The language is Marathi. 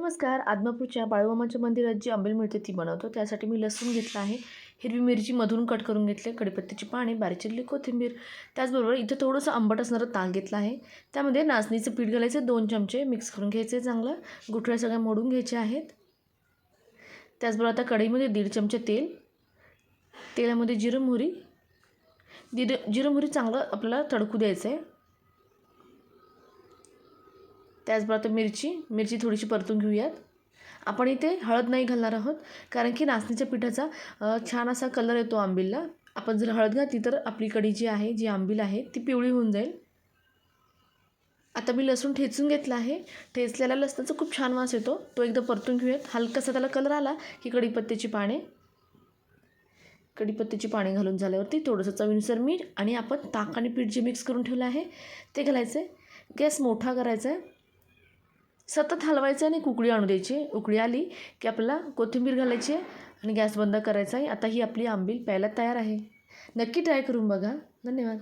नमस्कार. आदमापूरच्या बाळूमामाच्या मंदिरात जी आंबेल मिळते ती बनवतो. त्यासाठी मी लसूण घेतला आहे. हिरवी मिरची मधून कट करून घेतली कडीपत्त्याची पाने बारीक चिरली कोथिंबीर. त्याचबरोबर इथं थोडंसं आंबट असणारं ताक घेतलं आहे. त्यामध्ये नाचणीचं पीठ घालायचं. दोन चमचे मिक्स करून घ्यायचे चांगलं. गुठळ्या सगळ्या मोडून घ्यायच्या आहेत. त्याचबरोबर आता कढईमध्ये दीड चमचे तेल. तेलामध्ये जिरं मोहरी. जिरं जिरं मोहरी चांगलं आपल्याला तडकू द्यायचं आहे त्याचबरोबर मिरची मिरची थोडीशी परतून घेऊयात. आपण इथे हळद नाही घालणार आहोत कारण की नाचणीच्या पिठाचा छान असा कलर येतो आंबीलला. आपण जर हळद घातली तर आपली कढी जी आहे जी आंबील आहे ती पिवळी होऊन जाईल. आता मी लसूण ठेचून घेतला आहे. ठेचलेल्या लसणाचा खूप छान वास येतो. तो एकदा परतून घेऊयात. हलकासा त्याला कलर आला की कढीपत्त्याची पाने. कढीपत्त्याची पाने घालून झाल्यावरती थोडंसं चवीनुसार मीठ आणि आपण ताक आणि पीठ जे मिक्स करून ठेवलं आहे ते घालायचं आहे गॅस मोठा करायचा आहे सतत हलवायचं आणि उकळी आणू द्यायची. उकळी आली की आपल्याला कोथिंबीर घालायची आहे आणि गॅस बंद करायचा आहे. आता ही आपली आंबील प्यायला तयार आहे. नक्की ट्राय करून बघा. धन्यवाद.